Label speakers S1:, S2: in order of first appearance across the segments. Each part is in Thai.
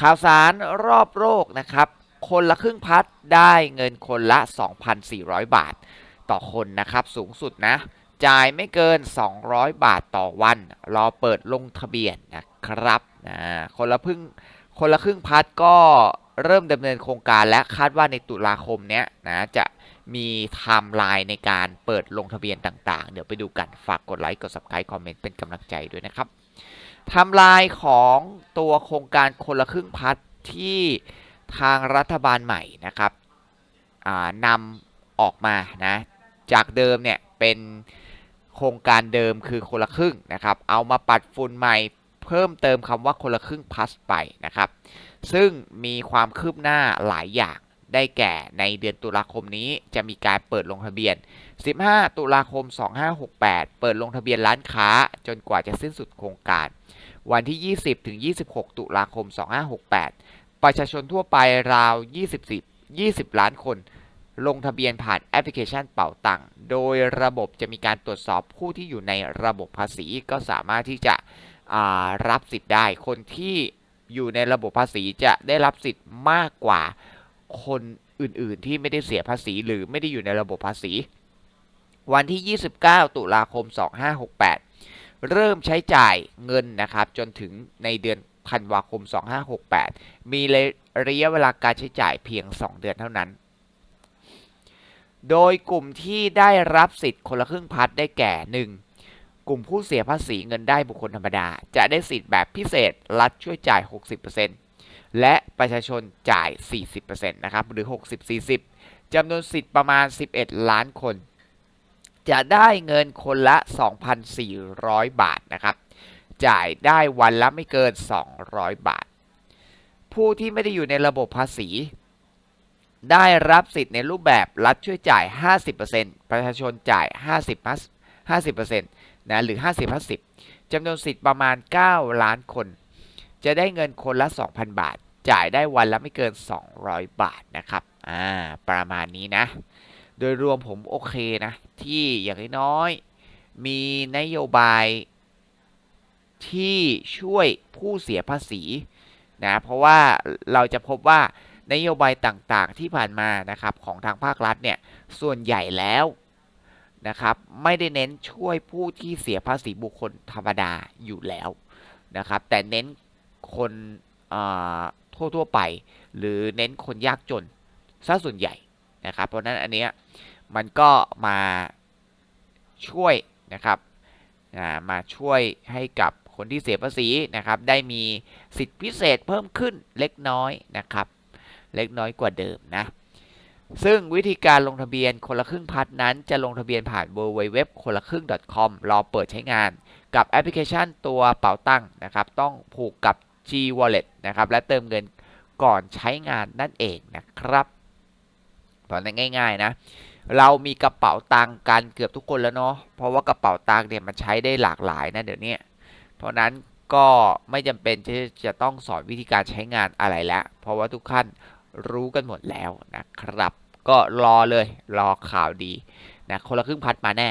S1: ข่าวสารรอบโลกนะครับ คนละครึ่งพัดได้เงินคนละ 2,400 บาท ต่อคนนะครับสูงสุดนะ จ่ายไม่เกิน 200 บาทต่อวัน รอเปิดลงทะเบียนนะครับนะคนละพึ่งคนละครึ่งพัดก็เริ่มดำเนินโครงการและคาดว่าในตุลาคมเนี้ยนะจะมีไทม์ไลน์ในการเปิดลงทะเบียนต่าง ๆ เดี๋ยวไปดูกันฝากกดไลค์กด subscribe คอมเมนต์เป็นกำลังใจด้วยนะครับ ไทม์ไลน์ของตัวโครงการคนละครึ่งพัดที่ทางรัฐบาลใหม่นะครับนำออกมานะจากเดิมเนี่ยเป็นโครงการเดิมคือคนละครึ่งนะครับ เอามาปัดฝุ่นใหม่เพิ่มเติมคำว่าคนละครึ่งพัสไปนะครับ ซึ่งมีความคืบหน้าหลายอย่าง ได้แก่ในเดือนตุลาคมนี้จะมีการเปิดลงทะเบียน 15 ตุลาคม 2568 เปิดลงทะเบียนร้านค้าจนกว่าจะสิ้นสุดโครงการ วันที่ 20 ถึง 26 ตุลาคม 2568 ประชาชนทั่วไปราว20 20 ล้านคน ลงทะเบียนผ่านแอปพลิเคชันเป่าตังค์โดยระบบจะมีการตรวจสอบผู้ที่อยู่ในระบบภาษีก็สามารถที่จะรับสิทธิ์ได้คนที่อยู่ในระบบภาษีจะได้รับสิทธิ์มากกว่า คนอื่นๆ ที่ไม่ได้เสียภาษีหรือไม่ได้อยู่ในระบบภาษี วันที่ 29 ตุลาคม 2568 เริ่มใช้จ่ายเงินนะครับจนถึงในเดือนธันวาคม 2568 มีระยะเวลาการใช้จ่ายเพียง 2 เดือนเท่านั้น โดยกลุ่มที่ได้รับสิทธิ์คนละครึ่งพัดได้แก่ 1. กลุ่มผู้เสียภาษีเงินได้บุคคลธรรมดา จะได้สิทธิ์แบบพิเศษ รัฐช่วยจ่าย 60% และประชาชนจ่าย 40%นะครับหรือ 60-40จำนวนสิทธิ์ประมาณ 11 ล้านคน จะได้เงินคนละ 2,400 บาทนะครับจ่ายได้วันละไม่เกิน 200 บาท ผู้ที่ไม่ได้อยู่ในระบบภาษี ได้รับสิทธิ์ในรูปแบบรัฐช่วยจ่าย 50%ประชาชนจ่าย 50 50%นะหรือ 50 50จำนวนสิทธิ์ประมาณ 9 ล้านคน จะได้เงินคนละ 2,000 บาท จ่ายได้วันละไม่เกิน 200 บาทนะครับ อ่า ประมาณนี้นะ โดยรวมผมโอเคนะ ที่อย่างน้อยมีนโยบายที่ช่วยผู้เสียภาษีนะ เพราะว่าเราจะพบว่านโยบายต่างๆที่ผ่านมานะครับของทางภาครัฐเนี่ย ส่วนใหญ่แล้วนะครับไม่ได้เน้นช่วยผู้ที่เสียภาษีบุคคลธรรมดาอยู่แล้วนะครับ แต่เน้น คนทั่วทั่วๆไป หรือเน้นคนยากจนซะส่วนใหญ่นะครับ เพราะนั้นอันเนี้ยมันก็มาช่วยนะครับมาช่วยให้กับคนที่เสียภาษีนะครับ ได้มีสิทธิพิเศษเพิ่มขึ้นเล็กน้อยนะครับ เล็กน้อยกว่าเดิมนะซึ่งวิธีการลงทะเบียนคนละครึ่งพัดนั้นจะลงทะเบียนผ่าน www คนละครึ่ง .com รอเปิดใช้งาน กับแอปพลิเคชันตัวเป๋าตังค์นะครับ ต้องผูกกับ G Wallet นะครับ และเติมเงินก่อนใช้งานนั่นเองนะครับตอนนั้นง่าย ๆนะ เรามีกระเป๋าตังค์กันเกือบทุกคนแล้วเนาะ เพราะว่ากระเป๋าตังค์เนี่ยมันใช้ได้หลากหลายนะเดี๋ยวนี้ เพราะนั้นก็ไม่จำเป็นที่จะต้องสอนวิธีการใช้งานอะไรแล้ว เพราะว่าทุกท่านรู้กันหมดแล้วนะครับ ก็รอเลยรอข่าวดีนะคนละครึ่งพัดมาแน่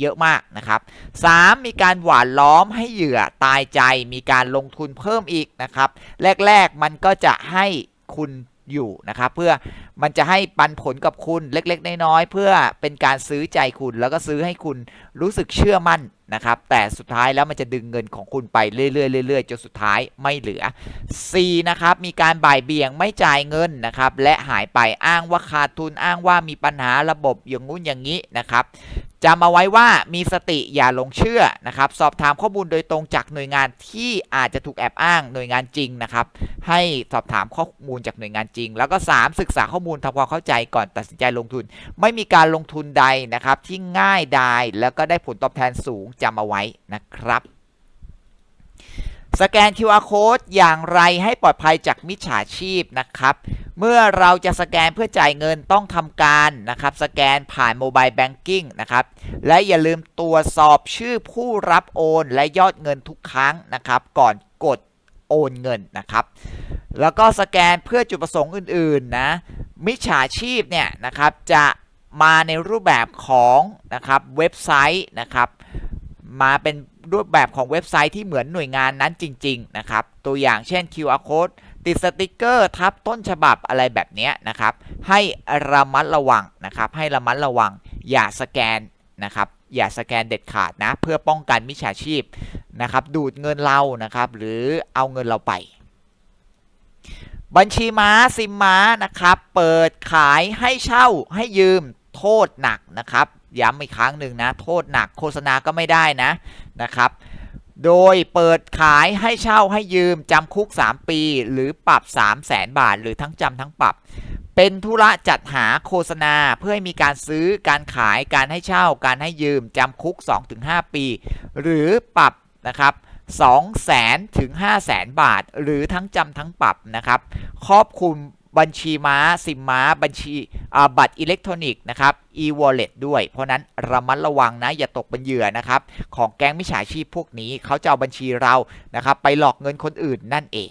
S1: เยอะมากนะครับ 3. มีการหวานล้อมให้เหยื่อตายใจ มีการลงทุนเพิ่มอีกนะครับ แรก ๆ มันก็จะให้คุณอยู่นะครับ เพื่อ มันจะให้ปันผลกับคุณเล็กๆ น้อยๆเพื่อเป็นการซื้อใจคุณแล้วก็ซื้อให้คุณรู้สึกเชื่อมั่นนะครับ แต่สุดท้ายแล้วมันจะดึงเงินของคุณไปเรื่อยๆเรื่อยๆจนสุดท้ายไม่เหลือ C นะครับ มีการบ่ายเบี่ยงไม่จ่ายเงินนะครับ และหายไปอ้างว่าขาดทุนอ้างว่ามีปัญหาระบบอย่างงู้นอย่างนี้นะครับจำเอาไว้ว่ามีสติอย่าหลงเชื่อนะครับ สอบถามข้อมูลโดยตรงจากหน่วยงานที่อาจจะถูกแอบอ้างหน่วยงานจริงนะครับ ให้สอบถามข้อมูลจากหน่วยงานจริง แล้วก็ 3 ศึกษาข้อมูลทำความเข้าใจก่อนตัดสินใจลงทุน ไม่มีการลงทุนใดนะครับที่ง่ายดายแล้วก็ได้ผลตอบแทนสูงจำเอาไว้นะครับสแกน QR code อย่างไรให้ปลอดภัยจากมิจฉาชีพนะครับ เมื่อเราจะสแกนเพื่อจ่ายเงินต้องทำการนะครับ สแกนผ่านโมบายแบงกิ้งนะครับ และอย่าลืมตรวจสอบชื่อผู้รับโอนและยอดเงินทุกครั้งนะครับ ก่อนกดโอนเงินนะครับ แล้วก็สแกนเพื่อจุดประสงค์อื่นๆนะ มิจฉาชีพเนี่ยนะครับจะมาในรูปแบบของนะครับเว็บไซต์นะครับมาเป็นรูปแบบของเว็บไซต์ที่เหมือนหน่วยงานนั้นจริง ๆ นะครับ ตัวอย่างเช่น QR code ติดสติกเกอร์ทับต้นฉบับอะไรแบบนี้นะครับ ให้ระมัดระวังนะครับ ให้ระมัดระวังอย่าสแกนนะครับ อย่าสแกนเด็ดขาดนะ เพื่อป้องกันมิจฉาชีพนะครับ ดูดเงินเรานะครับ หรือเอาเงินเราไป บัญชีม้าซิมม้านะครับ เปิดขายให้เช่าให้ยืมโทษหนักนะครับ ย้ำอีกครั้งหนึ่งนะ โทษหนักโฆษณาก็ไม่ได้นะนะครับ โดยเปิดขายให้เช่าให้ยืมจำคุก 3 ปี หรือปรับ 3 0 0แสนบาท หรือทั้งจำทั้งปรับ เป็นธุระจัดหาโฆษณาเพื่อให้มีการซื้อการขายการให้เช่า การให้ยืมจำคุก 2-5 ปี หรือปรับนะครับ 2แสนถึง5แสนบาท หรือทั้งจำทั้งปรับนะครับ ครอบคลุมบัญชีม้าซิมม้า บัญชีบัตรอิเล็กทรอนิกส์นะครับ e-wallet ด้วย เพราะนั้นระมัดระวังนะ อย่าตกเป็นเหยื่อนะครับ ของแก๊งมิจฉาชีพพวกนี้เขาจะเอาบัญชีเรานะครับ ไปหลอกเงินคนอื่นนั่นเอง